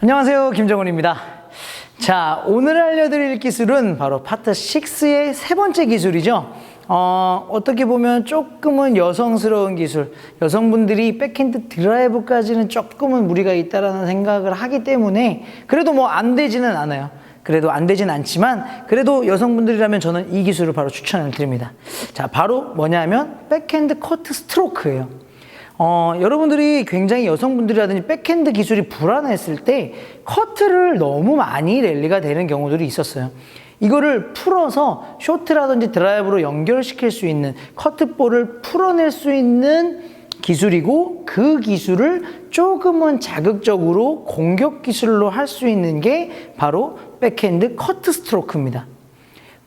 안녕하세요. 김정은입니다. 자, 오늘 알려드릴 기술은 바로 파트 6의 세 번째 기술이죠. 어, 어떻게 보면 조금은 여성스러운 기술, 여성분들이 백핸드 드라이브까지는 조금은 무리가 있다라는 생각을 하기 때문에 그래도 뭐 안 되지는 않아요. 그래도 안 되진 않지만 그래도 여성분들이라면 저는 이 기술을 바로 추천을 드립니다. 자, 바로 뭐냐면 백핸드 커트 스트로크예요. 어, 여러분들이 굉장히 여성분들이라든지 백핸드 기술이 불안했을 때 커트를 너무 많이 랠리가 되는 경우들이 있었어요. 이거를 풀어서 쇼트라든지 드라이브로 연결시킬 수 있는 커트볼을 풀어낼 수 있는 기술이고 그 기술을 조금은 자극적으로 공격 기술로 할 수 있는 게 바로 백핸드 커트 스트로크입니다.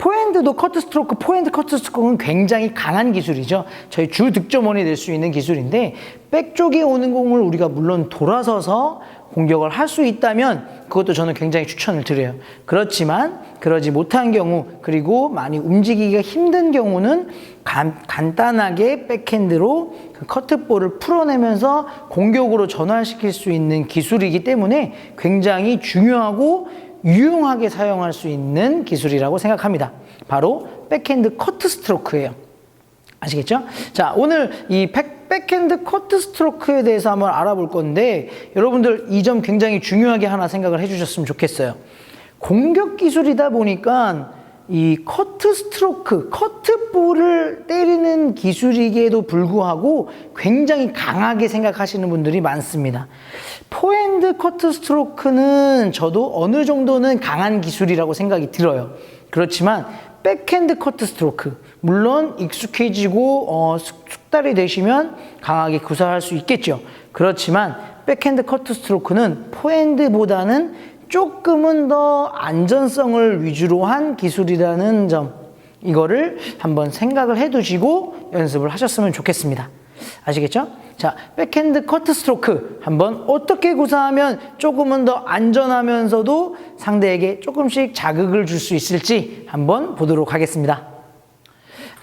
포핸드도 커트 스트로크, 포핸드 커트 스트로크는 굉장히 강한 기술이죠. 저희 주 득점원이 될 수 있는 기술인데 백 쪽에 오는 공을 우리가 물론 돌아서서 공격을 할 수 있다면 그것도 저는 굉장히 추천을 드려요. 그렇지만 그러지 못한 경우 그리고 많이 움직이기가 힘든 경우는 간, 간단하게 백핸드로 그 커트볼을 풀어내면서 공격으로 전환시킬 수 있는 기술이기 때문에 굉장히 중요하고 유용하게 사용할 수 있는 기술이라고 생각합니다. 바로 백핸드 커트 스트로크예요. 아시겠죠? 자, 오늘 이 백, 백핸드 커트 스트로크에 대해서 한번 알아볼 건데 여러분들 이 점 굉장히 중요하게 하나 생각을 해 주셨으면 좋겠어요. 공격 기술이다 보니까 이 커트 스트로크, 커트 볼을 때리는 기술이기에도 불구하고 굉장히 강하게 생각하시는 분들이 많습니다. 포핸드 커트 스트로크는 저도 어느 정도는 강한 기술이라고 생각이 들어요. 그렇지만 백핸드 커트 스트로크, 물론 익숙해지고 어, 숙- 숙달이 되시면 강하게 구사할 수 있겠죠. 그렇지만 백핸드 커트 스트로크는 포핸드보다는 조금은 더 안전성을 위주로 한 기술이라는 점, 이거를 한번 생각을 해 두시고 연습을 하셨으면 좋겠습니다. 아시겠죠? 자, 백핸드 커트 스트로크 한번 어떻게 구사하면 조금은 더 안전하면서도 상대에게 조금씩 자극을 줄 수 있을지 한번 보도록 하겠습니다.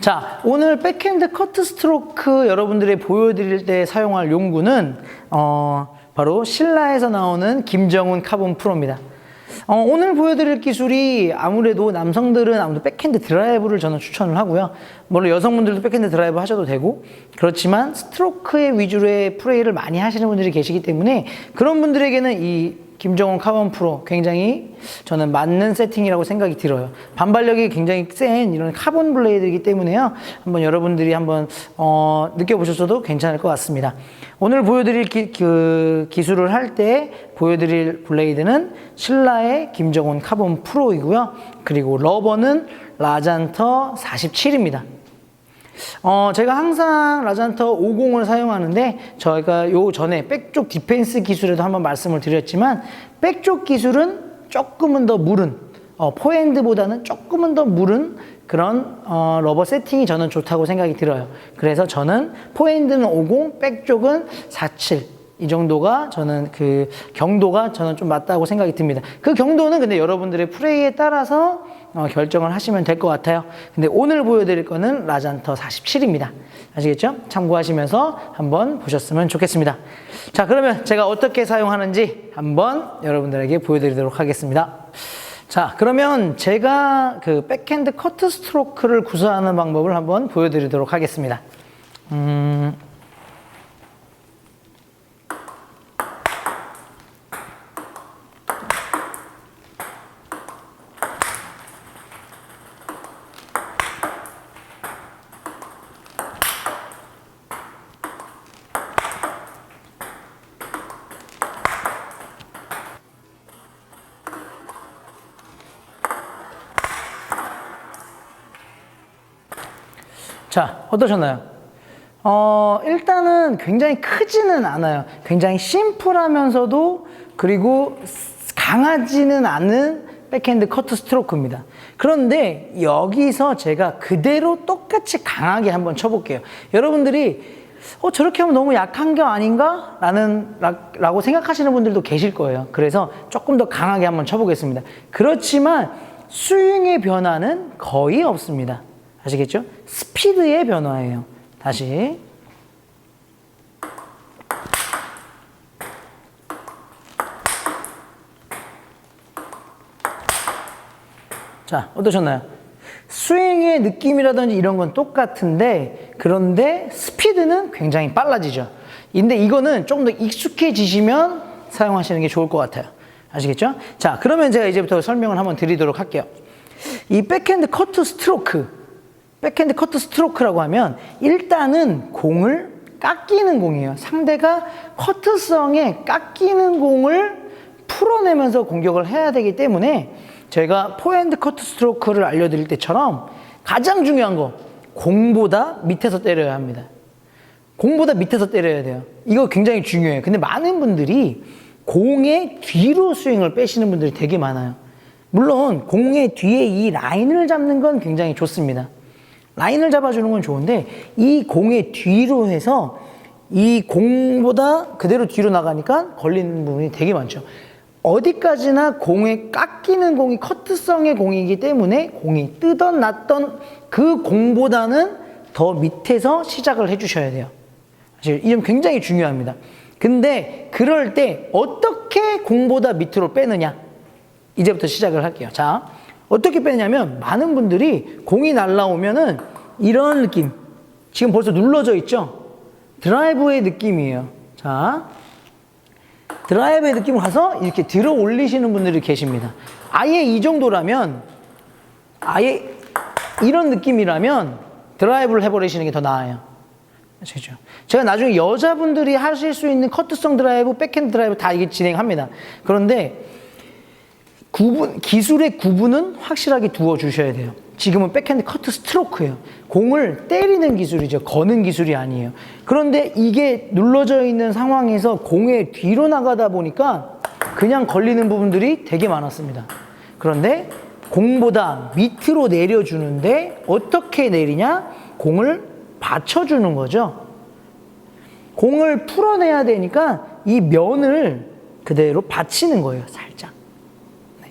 자, 오늘 백핸드 커트 스트로크 여러분들이 보여드릴 때 사용할 용구는 어, 바로 신라에서 나오는 김정훈 카본 프로입니다. 어, 오늘 보여드릴 기술이 아무래도 남성들은 아무래도 백핸드 드라이브를 저는 추천을 하고요. 물론 여성분들도 백핸드 드라이브 하셔도 되고 그렇지만 스트로크의 위주로의 플레이를 많이 하시는 분들이 계시기 때문에 그런 분들에게는 이 김정훈 카본 프로 굉장히 저는 맞는 세팅이라고 생각이 들어요. 반발력이 굉장히 센 이런 카본 블레이드이기 때문에요. 한번 여러분들이 한번 어, 느껴보셔도 괜찮을 것 같습니다. 오늘 보여드릴 기, 그 기술을 할 때 보여드릴 블레이드는 신라의 김정훈 카본 프로이고요. 그리고 러버는 라잔터 47입니다. 어, 제가 항상 라잔터 50을 사용하는데 저희가 요 전에 백쪽 디펜스 기술에도 한번 말씀을 드렸지만 백쪽 기술은 조금은 더 무른 어, 포핸드보다는 조금은 더 무른 그런 어, 러버 세팅이 저는 좋다고 생각이 들어요. 그래서 저는 포핸드는 50, 백쪽은 47. 이 정도가 저는 그 경도가 저는 좀 맞다고 생각이 듭니다. 그 경도는 근데 여러분들의 플레이에 따라서 어, 결정을 하시면 될 것 같아요. 근데 오늘 보여드릴 거는 라잔터 47입니다. 아시겠죠? 참고하시면서 한번 보셨으면 좋겠습니다. 자, 그러면 제가 어떻게 사용하는지 한번 여러분들에게 보여드리도록 하겠습니다. 자, 그러면 제가 그 백핸드 커트 스트로크를 구사하는 방법을 한번 보여드리도록 하겠습니다. 음, 자, 어떠셨나요? 어, 일단은 굉장히 크지는 않아요. 굉장히 심플하면서도 그리고 강하지는 않은 백핸드 커트 스트로크입니다. 그런데 여기서 제가 그대로 똑같이 강하게 한번 쳐볼게요. 여러분들이 어, 저렇게 하면 너무 약한 게 아닌가? 라는, 라, 라고 생각하시는 분들도 계실 거예요. 그래서 조금 더 강하게 한번 쳐보겠습니다. 그렇지만 스윙의 변화는 거의 없습니다. 아시겠죠? 스피드의 변화예요. 다시. 자, 어떠셨나요? 스윙의 느낌이라든지 이런 건 똑같은데, 그런데 스피드는 굉장히 빨라지죠. 근데 이거는 조금 더 익숙해지시면 사용하시는 게 좋을 것 같아요. 아시겠죠? 자, 그러면 제가 이제부터 설명을 한번 드리도록 할게요. 이 백핸드 커트 스트로크. 백핸드 커트 스트로크라고 하면 일단은 공을 깎이는 공이에요. 상대가 커트성에 깎이는 공을 풀어내면서 공격을 해야 되기 때문에 저희가 포핸드 커트 스트로크를 알려드릴 때처럼 가장 중요한 거 공보다 밑에서 때려야 합니다. 공보다 밑에서 때려야 돼요. 이거 굉장히 중요해요. 근데 많은 분들이 공의 뒤로 스윙을 빼시는 분들이 되게 많아요. 물론 공의 뒤에 이 라인을 잡는 건 굉장히 좋습니다. 라인을 잡아주는 건 좋은데 이 공의 뒤로 해서 이 공보다 그대로 뒤로 나가니까 걸리는 부분이 되게 많죠. 어디까지나 공에 깎이는 공이 커트성의 공이기 때문에 공이 뜨던 났던 그 공보다는 더 밑에서 시작을 해주셔야 돼요. 사실 이 점 굉장히 중요합니다. 근데 그럴 때 어떻게 공보다 밑으로 빼느냐? 이제부터 시작을 할게요. 자, 어떻게 빼냐면 많은 분들이 공이 날라오면은 이런 느낌. 지금 벌써 눌러져 있죠? 드라이브의 느낌이에요. 자, 드라이브의 느낌을 가서 이렇게 들어 올리시는 분들이 계십니다. 아예 이 정도라면, 아예 이런 느낌이라면 드라이브를 해버리시는 게 더 나아요. 아시죠? 제가 나중에 여자분들이 하실 수 있는 커트성 드라이브, 백핸드 드라이브 다 이게 진행합니다. 그런데 구분, 기술의 구분은 확실하게 두어 주셔야 돼요. 지금은 백핸드 커트 스트로크예요. 공을 때리는 기술이죠. 거는 기술이 아니에요. 그런데 이게 눌러져 있는 상황에서 공의 뒤로 나가다 보니까 그냥 걸리는 부분들이 되게 많았습니다. 그런데 공보다 밑으로 내려주는데 어떻게 내리냐? 공을 받쳐주는 거죠. 공을 풀어내야 되니까 이 면을 그대로 받치는 거예요.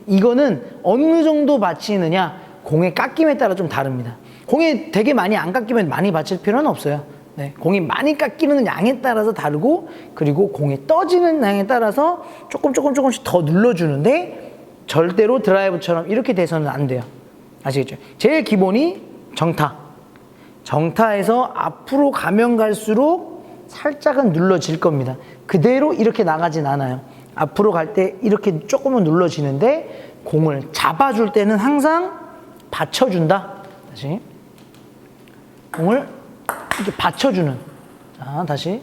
이거는 어느 정도 받치느냐 공의 깎임에 따라 좀 다릅니다. 공이 되게 많이 안 깎이면 많이 받칠 필요는 없어요. 네, 공이 많이 깎이는 양에 따라서 다르고 그리고 공이 떠지는 양에 따라서 조금 조금 조금씩 더 눌러주는데 절대로 드라이브처럼 이렇게 돼서는 안 돼요. 아시겠죠? 제일 기본이 정타. 정타에서 앞으로 가면 갈수록 살짝은 눌러질 겁니다. 그대로 이렇게 나가진 않아요. 앞으로 갈 때 이렇게 조금은 눌러지는데 공을 잡아줄 때는 항상 받쳐준다. 다시. 공을 이렇게 받쳐주는. 자, 다시.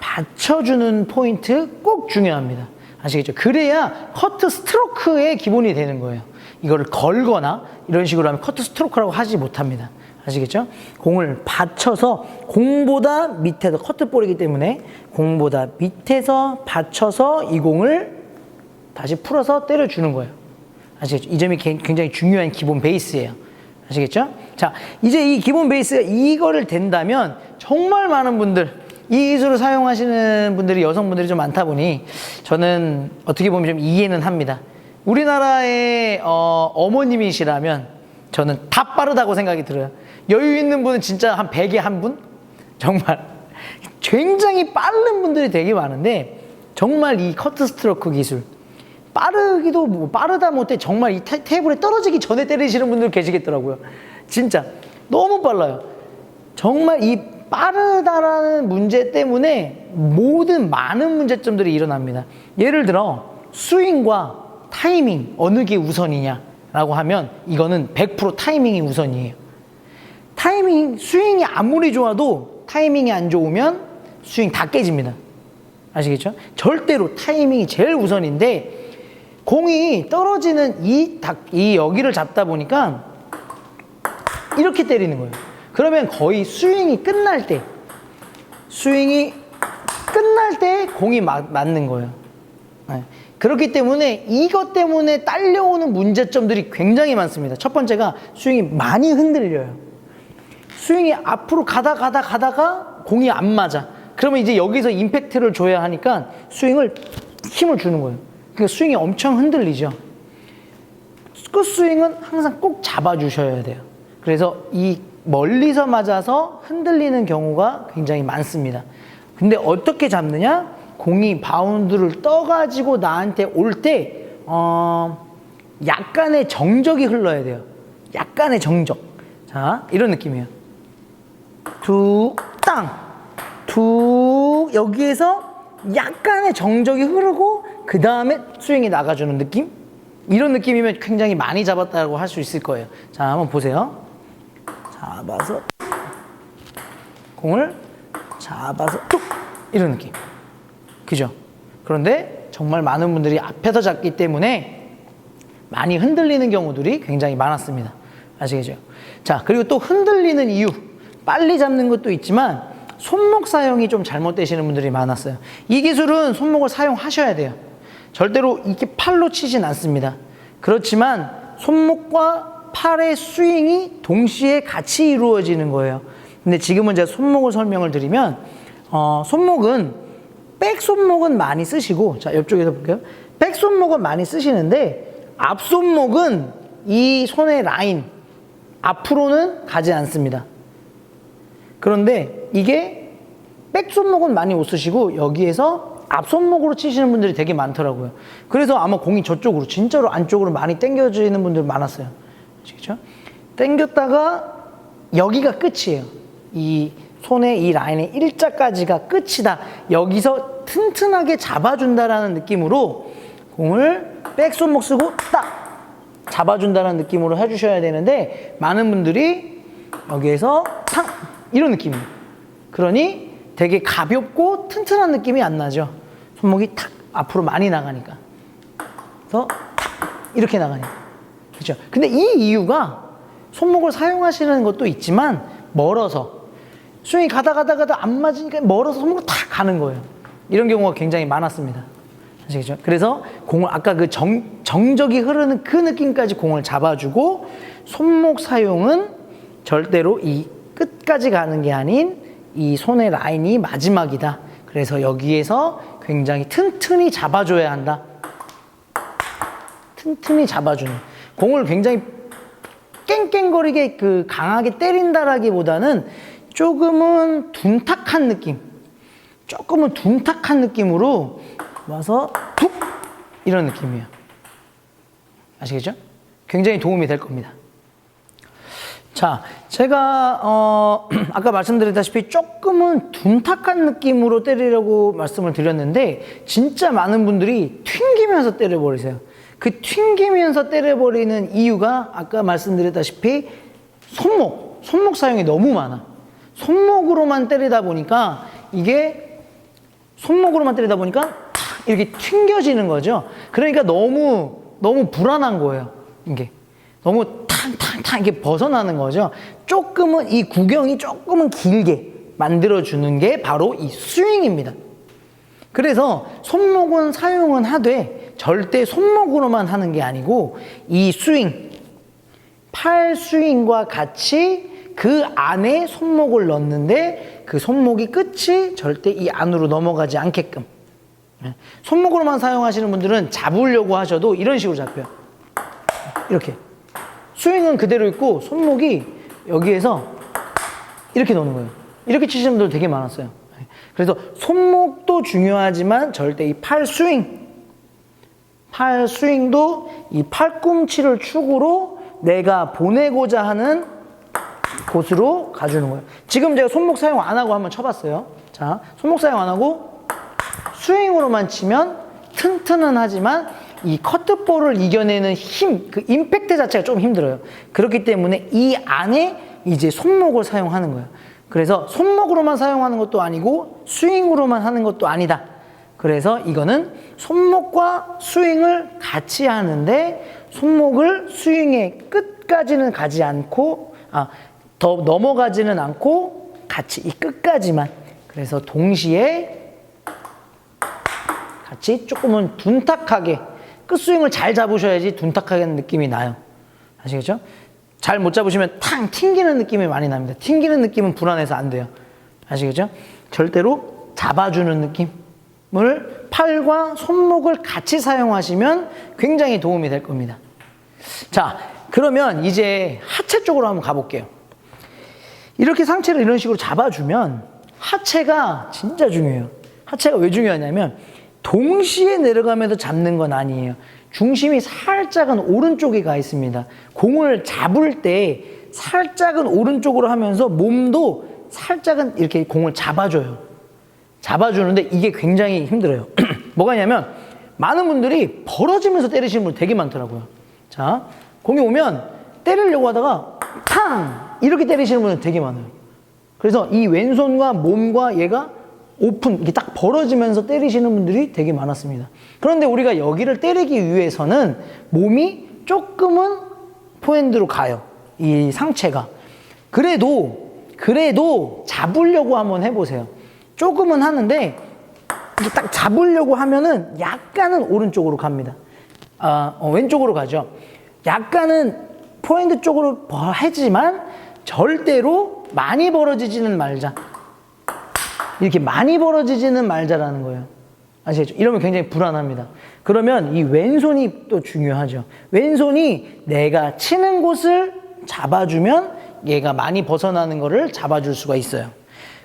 받쳐주는 포인트 꼭 중요합니다. 아시겠죠? 그래야 커트 스트로크의 기본이 되는 거예요. 이거를 걸거나 이런 식으로 하면 커트 스트로크라고 하지 못합니다. 아시겠죠? 공을 받쳐서 공보다 밑에서 커트볼이기 때문에 공보다 밑에서 받쳐서 이 공을 다시 풀어서 때려주는 거예요. 아시겠죠? 이 점이 굉장히 중요한 기본 베이스예요. 아시겠죠? 자, 이제 이 기본 베이스가 이거를 된다면 정말 많은 분들, 이 기술을 사용하시는 분들이 여성분들이 좀 많다 보니 저는 어떻게 보면 좀 이해는 합니다. 우리나라의 어, 어머님이시라면 저는 다 빠르다고 생각이 들어요. 여유 있는 분은 진짜 한 100에 한 분? 정말. 굉장히 빠른 분들이 되게 많은데 정말 이 커트 스트로크 기술, 빠르기도 뭐 빠르다 못해 정말 이 테, 테이블에 떨어지기 전에 때리시는 분들 계시겠더라고요. 진짜 너무 빨라요. 정말 이 빠르다라는 문제 때문에 모든 많은 문제점들이 일어납니다. 예를 들어 스윙과 타이밍 어느 게 우선이냐라고 하면 이거는 100% 타이밍이 우선이에요. 타이밍 스윙이 아무리 좋아도 타이밍이 안 좋으면 스윙 다 깨집니다. 아시겠죠? 절대로 타이밍이 제일 우선인데 공이 떨어지는 이, 닭, 이 여기를 잡다 보니까 이렇게 때리는 거예요. 그러면 거의 스윙이 끝날 때, 스윙이 끝날 때 공이 맞, 맞는 거예요. 네. 그렇기 때문에 이것 때문에 딸려오는 문제점들이 굉장히 많습니다. 첫 번째가 스윙이 많이 흔들려요. 스윙이 앞으로 가다 가다 가다가 공이 안 맞아. 그러면 이제 여기서 임팩트를 줘야 하니까 스윙을 힘을 주는 거예요. 그 스윙이 엄청 흔들리죠. 끝 스윙은 항상 꼭 잡아주셔야 돼요. 그래서 이 멀리서 맞아서 흔들리는 경우가 굉장히 많습니다. 근데 어떻게 잡느냐? 공이 바운드를 떠가지고 나한테 올 때, 어, 약간의 정적이 흘러야 돼요. 약간의 정적. 자, 이런 느낌이에요. 두, 땅. 두, 여기에서 약간의 정적이 흐르고, 그 다음에 스윙이 나가주는 느낌? 이런 느낌이면 굉장히 많이 잡았다고 할 수 있을 거예요. 자, 한번 보세요. 잡아서, 공을 잡아서, 뚝! 이런 느낌. 그죠? 그런데 정말 많은 분들이 앞에서 잡기 때문에 많이 흔들리는 경우들이 굉장히 많았습니다. 아시겠죠? 자, 그리고 또 흔들리는 이유. 빨리 잡는 것도 있지만 손목 사용이 좀 잘못되시는 분들이 많았어요. 이 기술은 손목을 사용하셔야 돼요. 절대로 이렇게 팔로 치진 않습니다. 그렇지만 손목과 팔의 스윙이 동시에 같이 이루어지는 거예요. 근데 지금은 제가 손목을 설명을 드리면 어, 손목은 백 손목은 많이 쓰시고 자 옆쪽에서 볼게요. 백 손목은 많이 쓰시는데 앞 손목은 이 손의 라인 앞으로는 가지 않습니다. 그런데 이게 백 손목은 많이 못 쓰시고 여기에서 앞 손목으로 치시는 분들이 되게 많더라고요. 그래서 아마 공이 저쪽으로 진짜로 안쪽으로 많이 당겨지는 분들 많았어요. 아시겠죠? 당겼다가 여기가 끝이에요. 이 손의 이 라인의 일자까지가 끝이다. 여기서 튼튼하게 잡아준다라는 느낌으로 공을 백 손목 쓰고 딱 잡아준다는 느낌으로 해주셔야 되는데 많은 분들이 여기에서 탕 이런 느낌이에요. 그러니 되게 가볍고 튼튼한 느낌이 안 나죠. 손목이 탁 앞으로 많이 나가니까. 그래서 탁 이렇게 나가니까. 그렇죠. 근데 이 이유가 손목을 사용하시는 것도 있지만 멀어서 스윙이 가다 가다 가다 안 맞으니까 멀어서 손목을 탁 가는 거예요. 이런 경우가 굉장히 많았습니다. 아시겠죠? 그래서 공을 아까 그 정, 정적이 흐르는 그 느낌까지 공을 잡아주고 손목 사용은 절대로 이 끝까지 가는 게 아닌 이 손의 라인이 마지막이다. 그래서 여기에서 굉장히 튼튼히 잡아줘야 한다. 튼튼히 잡아주는 공을 굉장히 깽깽거리게 그 강하게 때린다라기보다는 조금은 둔탁한 느낌, 조금은 둔탁한 느낌으로 와서 툭 이런 느낌이에요. 아시겠죠? 굉장히 도움이 될 겁니다. 자, 제가 어, 아까 말씀드렸다시피 조금은 둔탁한 느낌으로 때리려고 말씀을 드렸는데 진짜 많은 분들이 튕기면서 때려버리세요. 그 튕기면서 때려버리는 이유가 아까 말씀드렸다시피 손목, 손목 사용이 너무 많아. 손목으로만 때리다 보니까 이게 손목으로만 때리다 보니까 탁 이렇게 튕겨지는 거죠. 그러니까 너무 너무 불안한 거예요. 이게 너무 탕탕탕 이렇게 벗어나는 거죠. 조금은 이 구경이 조금은 길게 만들어 주는 게 바로 이 스윙입니다. 그래서 손목은 사용은 하되 절대 손목으로만 하는 게 아니고 이 스윙 팔 스윙과 같이 그 안에 손목을 넣는데 그 손목이 끝이 절대 이 안으로 넘어가지 않게끔 예. 손목으로만 사용하시는 분들은 잡으려고 하셔도 이런 식으로 잡혀요. 이렇게 스윙은 그대로 있고 손목이 여기에서 이렇게 노는 거예요. 이렇게 치시는 분들 되게 많았어요. 예. 그래서 손목도 중요하지만 절대 이 팔 스윙 팔 스윙도 이 팔꿈치를 축으로 내가 보내고자 하는 곳으로 가주는 거예요. 지금 제가 손목 사용 안 하고 한번 쳐봤어요. 자, 손목 사용 안 하고 스윙으로만 치면 튼튼은 하지만 이 커트볼을 이겨내는 힘, 그 임팩트 자체가 좀 힘들어요. 그렇기 때문에 이 안에 이제 손목을 사용하는 거예요. 그래서 손목으로만 사용하는 것도 아니고 스윙으로만 하는 것도 아니다. 그래서 이거는 손목과 스윙을 같이 하는데 손목을 스윙의 끝까지는 가지 않고 아, 더 넘어가지는 않고 같이 이 끝까지만 그래서 동시에 같이 조금은 둔탁하게 끝스윙을 잘 잡으셔야지 둔탁하게 하는 느낌이 나요. 아시겠죠? 잘 못 잡으시면 탕 튕기는 느낌이 많이 납니다. 튕기는 느낌은 불안해서 안 돼요. 아시겠죠? 절대로 잡아주는 느낌을 팔과 손목을 같이 사용하시면 굉장히 도움이 될 겁니다. 자, 그러면 이제 하체 쪽으로 한번 가볼게요. 이렇게 상체를 이런 식으로 잡아주면 하체가 진짜 중요해요. 하체가 왜 중요하냐면 동시에 내려가면서 잡는 건 아니에요. 중심이 살짝은 오른쪽에 가 있습니다. 공을 잡을 때 살짝은 오른쪽으로 하면서 몸도 살짝은 이렇게 공을 잡아줘요. 잡아주는데 이게 굉장히 힘들어요. 뭐가 있냐면 많은 분들이 벌어지면서 때리시는 분 되게 많더라고요. 자, 공이 오면 때리려고 하다가 탕! 이렇게 때리시는 분들 되게 많아요. 그래서 이 왼손과 몸과 얘가 오픈, 이렇게 딱 벌어지면서 때리시는 분들이 되게 많았습니다. 그런데 우리가 여기를 때리기 위해서는 몸이 조금은 포핸드로 가요. 이 상체가. 그래도, 그래도 잡으려고 한번 해보세요. 조금은 하는데, 딱 잡으려고 하면은 약간은 오른쪽으로 갑니다. 아, 어, 왼쪽으로 가죠. 약간은 포핸드 쪽으로 하지만 절대로 많이 벌어지지는 말자. 이렇게 많이 벌어지지는 말자라는 거예요. 아시겠죠? 이러면 굉장히 불안합니다. 그러면 이 왼손이 또 중요하죠. 왼손이 내가 치는 곳을 잡아주면 얘가 많이 벗어나는 거를 잡아줄 수가 있어요.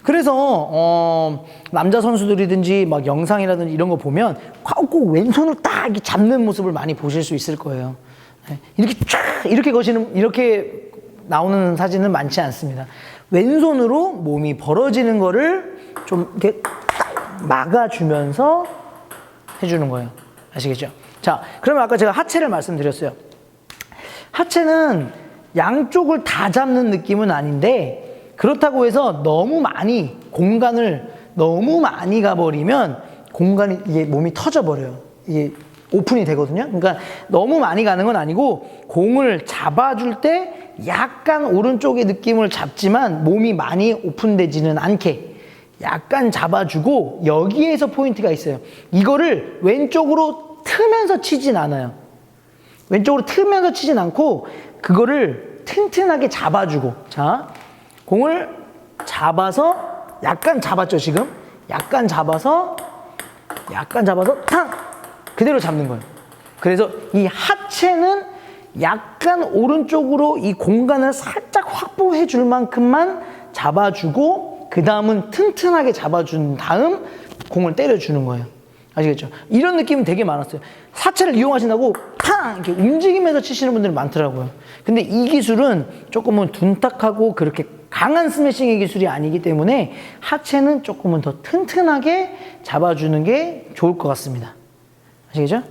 그래서 어, 남자 선수들이든지 막 영상이라든지 이런 거 보면 꼭 왼손을 딱 잡는 모습을 많이 보실 수 있을 거예요. 네, 이렇게 쫙 이렇게 거시는 이렇게 나오는 사진은 많지 않습니다. 왼손으로 몸이 벌어지는 거를 좀 이렇게 딱 막아주면서 해주는 거예요. 아시겠죠? 자, 그러면 아까 제가 하체를 말씀드렸어요. 하체는 양쪽을 다 잡는 느낌은 아닌데 그렇다고 해서 너무 많이 공간을 너무 많이 가버리면 공간이 이게 몸이 터져버려요. 이게 오픈이 되거든요. 그러니까 너무 많이 가는 건 아니고 공을 잡아줄 때 약간 오른쪽의 느낌을 잡지만 몸이 많이 오픈되지는 않게 약간 잡아주고 여기에서 포인트가 있어요. 이거를 왼쪽으로 트면서 치진 않아요. 왼쪽으로 틀면서 치진 않고 그거를 튼튼하게 잡아주고 자 공을 잡아서 약간 잡았죠 지금 약간 잡아서 약간 잡아서 탕 그대로 잡는 거예요 그래서 이 하체는 약간 오른쪽으로 이 공간을 살짝 확보해 줄 만큼만 잡아주고 그 다음은 튼튼하게 잡아준 다음 공을 때려주는 거예요 아시겠죠? 이런 느낌은 되게 많았어요. 사체를 이용하신다고 팡! 이렇게 움직이면서 치시는 분들이 많더라고요. 근데 이 기술은 조금은 둔탁하고 그렇게 강한 스매싱의 기술이 아니기 때문에 하체는 조금은 더 튼튼하게 잡아주는 게 좋을 것 같습니다. 아시겠죠?